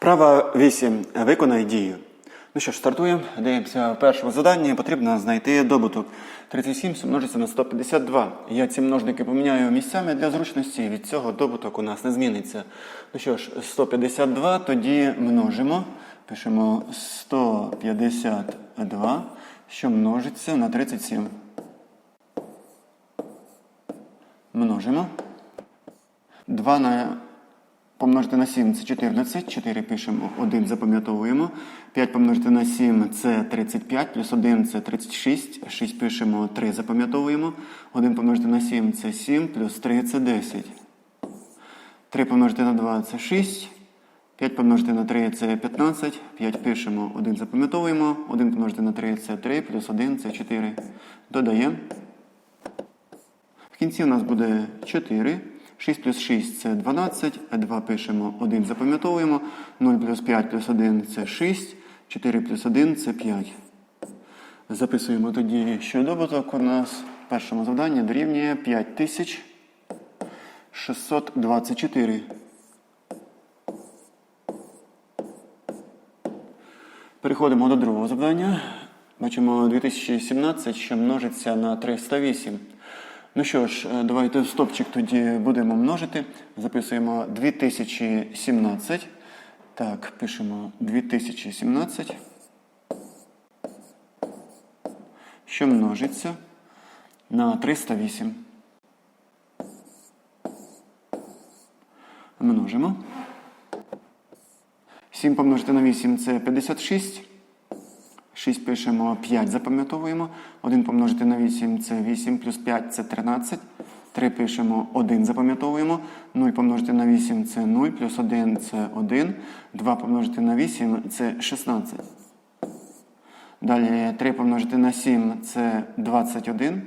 Вправа 8. Виконай дію. Ну що ж, стартуємо. Дивимося в першому заданні. Потрібно знайти добуток. 37 множиться на 152. Я ці множники поміняю місцями для зручності. Від цього добуток у нас не зміниться. Ну що ж, 152 тоді множимо. Пишемо 152, що множиться на 37. Множимо. 2 на помножити на 7 це 14. 4 пишемо, 1 запам'ятовуємо. 5 помножити на 7 це 35, плюс 1 це 36. 6 пишемо, 3 запам'ятовуємо. 1 помножити на 7 це 7, плюс 3 це 10. 3 помножити на 2 це 6. 5 помножити на 3 це 15. 5 пишемо, 1 запам'ятовуємо. 1 помножити на 3 це 3, плюс 1 це 4. Додаємо. В кінці у нас буде 4. 6 плюс 6 це 12, 2 пишемо, 1 запам'ятовуємо, 0 плюс 5 плюс 1 це 6, 4 плюс 1 це 5. Записуємо тоді, що добуток у нас в першому завданні дорівнює 5624. Переходимо до другого завдання. Бачимо 2017, що множиться на 308. Ну що ж, е, давайте стопчик тоді будемо множити. Записуємо 2017. Так, пишемо 2017. Що множиться на 308. Множимо. 7 помножити на 8 це 56. 6 пишемо 5, запам'ятовуємо. 1 помножити на 8 це 8, плюс 5 це 13. 3 пишемо 1, запам'ятовуємо. 0 помножити на 8 це 0, плюс 1 це 1. 2 помножити на 8 це 16. Далі 3 помножити на 7 це 21.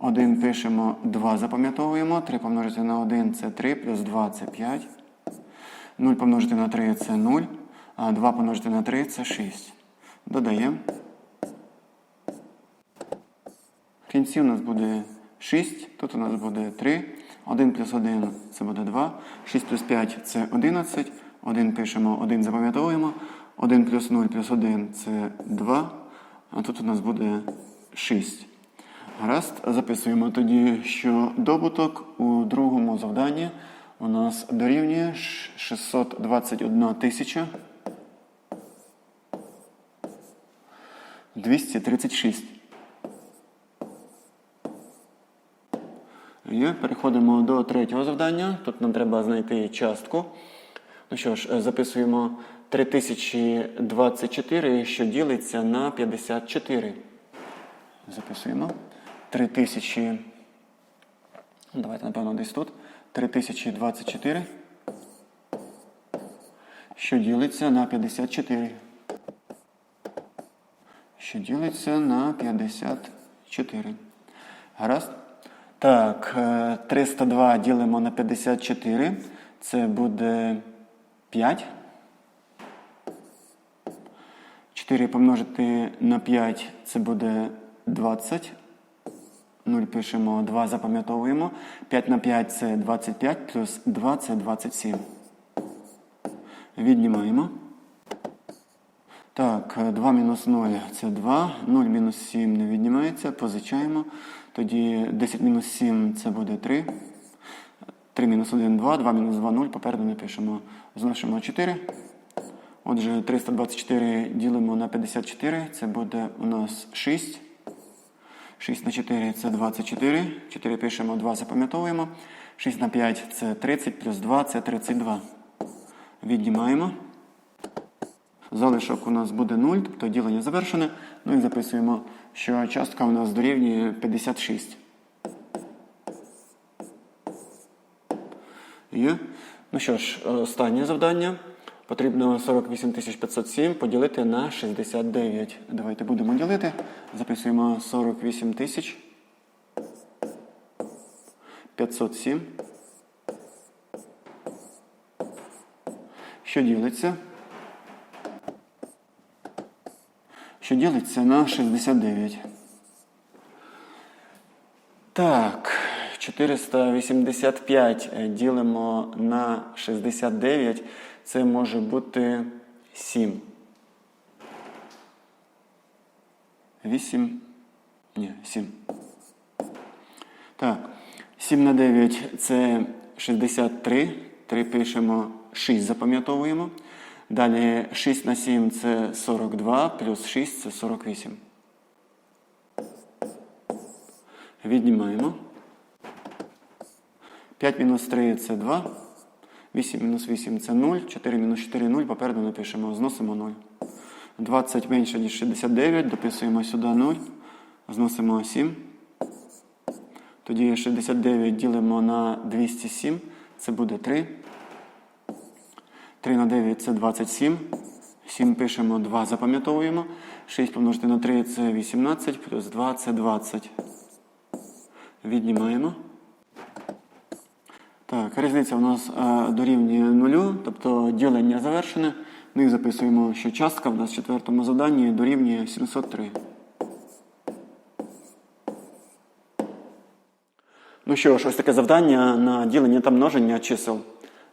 1 пишемо 2, запам'ятовуємо. 3 помножити на 1 це 3, плюс 2 це 5. 0 помножити на 3 це 0. А 2 помножити на 3 це 6. Додаємо. В кінці у нас буде 6, тут у нас буде 3. 1 плюс 1 це буде 2. 6 плюс 5 це 11. 1 пишемо, 1 запам'ятовуємо. 1 плюс 0 плюс 1 це 2. А тут у нас буде 6. Гаразд, записуємо тоді, що добуток у другому завданні у нас дорівнює 621 тисяча 236. І переходимо до третього завдання. Тут нам треба знайти частку. Ну що ж, записуємо 3024, що ділиться на 54. Записуємо. 3000. ну, Давайте, напевно, десь тут. 3024. Що ділиться на 54 що ділиться на 54. Гаразд? Так, е, 302 ділимо на 54. Це буде 5. 4 помножити на 5 це буде 20. 0 пишемо 2, запам'ятовуємо. 5 на 5 це 25, плюс 2 це 27. Віднімаємо. Так, 2 мінус 0 це 2, 0 мінус 7 не віднімається, позичаємо. Тоді 10 мінус 7 це буде 3. 3 мінус 1 2, 2 мінус 2 0. Попереду ми пишемо, зношимо 4. Отже, 324 ділимо на 54, це буде у нас 6. 6 на 4 це 24. 4 пишемо, 2 запам'ятовуємо. 6 на 5 це 30, плюс 2 це 32. Віднімаємо. Залишок у нас буде 0, тобто ділення завершене. Ну і записуємо, що частка у нас дорівнює 56. Є. Ну що ж, останнє завдання. Потрібно 48 507 поділити на 69. Давайте будемо ділити. Записуємо 48 тисяч 507. Що ділиться? Що ділиться на 69. Так, 485 е, ділимо на 69, це може бути 7. 8. Ні, 7. Так. 7 на 9 це 63. 3 пишемо, 6 запам'ятовуємо. Далі 6 на 7 це 42, плюс 6 це 48. Віднімаємо. 5 мінус 3 це 2. 8 мінус 8 це 0. 4 мінус 4 0. Попереду напишемо, зносимо 0. 20 менше, ніж 69. Дописуємо сюди 0. Зносимо 7. Тоді 69 ділимо на 207. Це буде 3. 3 на 9 це 27. 7 пишемо 2, запам'ятовуємо. 6 помножити на 3 це 18, плюс 2 це 20. Віднімаємо. Так, різниця у нас е, дорівнює нулю, тобто ділення завершене. Ну і записуємо, що частка в нас в четвертому завданні дорівнює 703. Ну що ж, ось таке завдання на ділення та множення чисел.